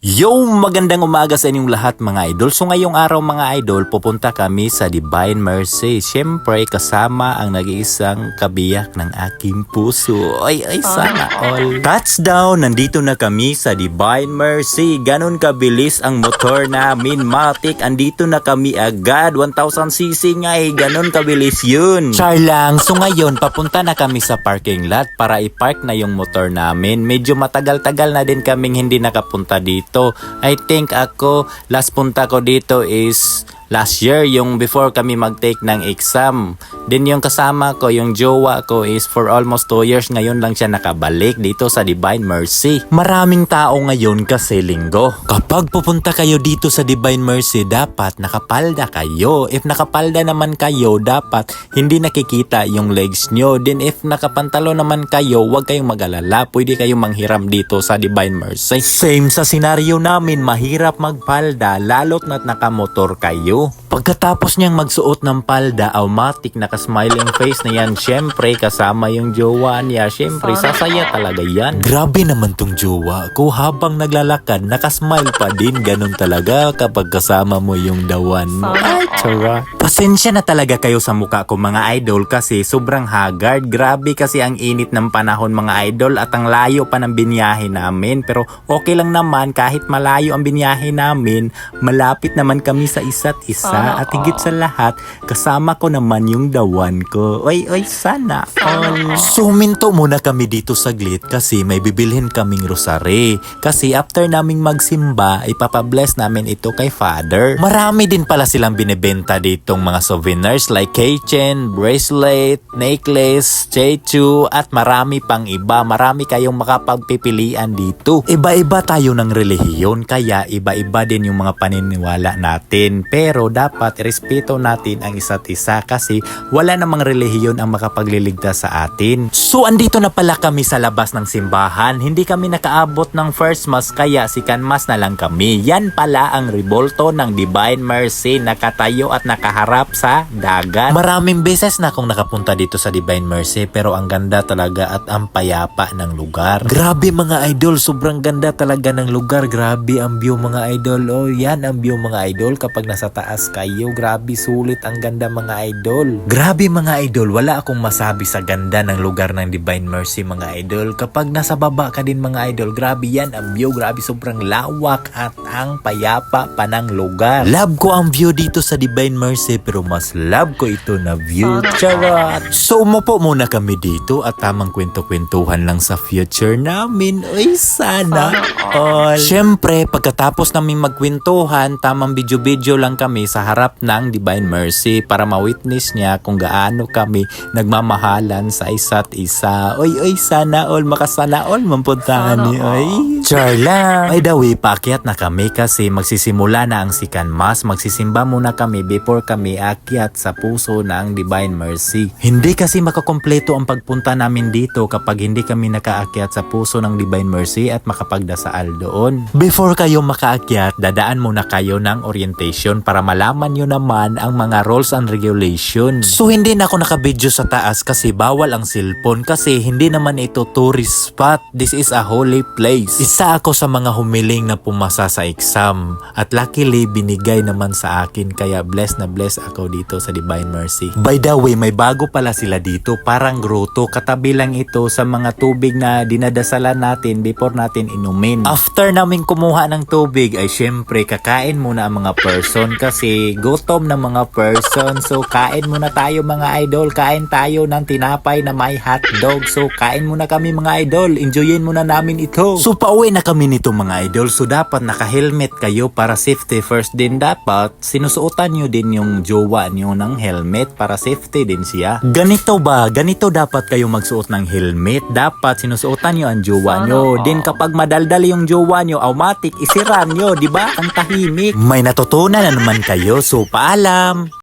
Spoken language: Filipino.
Yo! Magandang umaga sa inyong lahat mga idol. So ngayong araw mga idol, pupunta kami sa Divine Mercy. Siyempre kasama ang nag-iisang kabiyak ng aking puso. Ay, ay, sana all. Touchdown! Nandito na kami sa Divine Mercy. Ganon kabilis ang motor namin. Matik, andito na kami agad. 1000cc nga eh. Ganon kabilis yun. Char lang. So ngayon, papunta na kami sa parking lot para i-park na yung motor namin. Medyo matagal-tagal na din kaming hindi nakapunta dito. I think ako, last punta ko dito is last year, yung before kami mag-take ng exam. Then yung kasama ko, yung jowa ko is for almost 2 years ngayon lang siya nakabalik dito sa Divine Mercy. Maraming tao ngayon kasi linggo. Kapag pupunta kayo dito sa Divine Mercy, dapat nakapalda kayo. If nakapalda naman kayo, dapat hindi nakikita yung legs nyo. Then if nakapantalo naman kayo, huwag kayong mag-alala. Pwede kayong manghiram dito sa Divine Mercy. Same sa senaryo namin, mahirap magpalda lalo't na't nakamotor kayo. Pagkatapos niyang magsuot ng palda, automatic naka-smiling face na yan. Siyempre, kasama yung jowa niya. Siyempre, sasaya talaga yan. Grabe naman tong jowa ko. Habang naglalakad, nakasmile pa din. Ganon talaga kapag kasama mo yung dawan mo. Ay, tsara. Pasensya na talaga kayo sa muka ko mga idol kasi sobrang haggard. Grabe kasi ang init ng panahon mga idol at ang layo pa ng binyahe namin. Pero okay lang naman kahit malayo ang binyahe namin, malapit naman kami sa isa't isa. At higit sa lahat, kasama ko naman yung dawan ko. Oy, oy, sana all. Suminto muna kami dito saglit kasi may bibilhin kaming rosary. Kasi after naming magsimba, ipapabless namin ito kay Father. Marami din pala silang binibenta ditong mga souvenirs like keychain, bracelet, necklace, chechu, at marami pang iba. Marami kayong makapagpipilian dito. Iba-iba tayo ng relihiyon kaya iba-iba din yung mga paniniwala natin. Pero dapat respeto natin ang isa't isa kasi wala namang relihiyon ang makapagliligtas sa atin. So andito na pala kami sa labas ng simbahan. Hindi kami nakaabot ng first mass kaya second mass na lang kami. Yan pala ang rebolto ng Divine Mercy nakatayo at nakaharap sa dagat. Maraming beses na akong nakapunta dito sa Divine Mercy pero ang ganda talaga at ang payapa ng lugar. Grabe mga idol, sobrang ganda talaga ng lugar. Grabe ang view mga idol. Oh, yan ang view mga idol kapag nasa taas kayo. Grabe sulit ang ganda mga idol. Grabe mga idol, wala akong masabi sa ganda ng lugar ng Divine Mercy mga idol. Kapag nasa baba ka din mga idol, grabe yan ang view. Grabe sobrang lawak at ang payapa pa ng lugar. Love ko ang view dito sa Divine Mercy pero mas love ko ito na view. Charot! So umupo muna kami dito at tamang kwento-kwentuhan lang sa future namin. Uy, sana all. Siyempre, pagkatapos namin magkwentuhan, tamang video-video lang kami sa harap ng Divine Mercy para ma-witness niya kung gaano kami nagmamahalan sa isa't isa. Uy, uy, sana all, makasana all, mampuntahan ni, uy. Char lang. By the way, paakyat na kami kasi magsisimula na ang sikan mas. Magsisimba muna kami before kami akyat sa puso ng Divine Mercy. Hindi kasi makakompleto ang pagpunta namin dito kapag hindi kami nakaakyat sa puso ng Divine Mercy at makapagdasal doon. Before kayo makaakyat, dadaan muna kayo ng orientation para malaman nyo naman ang mga rules and regulations. So hindi na ako nakabidyo sa taas kasi bawal ang cellphone kasi hindi naman ito tourist spot. This is a holy place. Isa ako sa mga humiling na pumasa sa exam at luckily binigay naman sa akin kaya blessed na blessed ako dito sa Divine Mercy. By the way, may bago pala sila dito parang grotto. Katabi lang ito sa mga tubig na dinadasalan natin before natin inumin. After namin kumuha ng tubig ay syempre kakain muna ang mga person kasi gutom na mga person. So kain muna tayo mga idol. Kain tayo ng tinapay na may hotdog so kain muna kami mga idol. Enjoyin muna namin ito. So pauwi na kami nito mga idol. So dapat naka-helmet kayo para safety first din. Dapat sinusuotan nyo din yung jowa nyo ng helmet para safety din siya. Ganito ba? Ganito dapat kayo magsuot ng helmet? Dapat sinusuotan nyo ang jowa nyo. Din kapag madaldal yung jowa nyo automatic isira nyo di ba? Ang tahimik. May natutunan na naman kayo. So paalam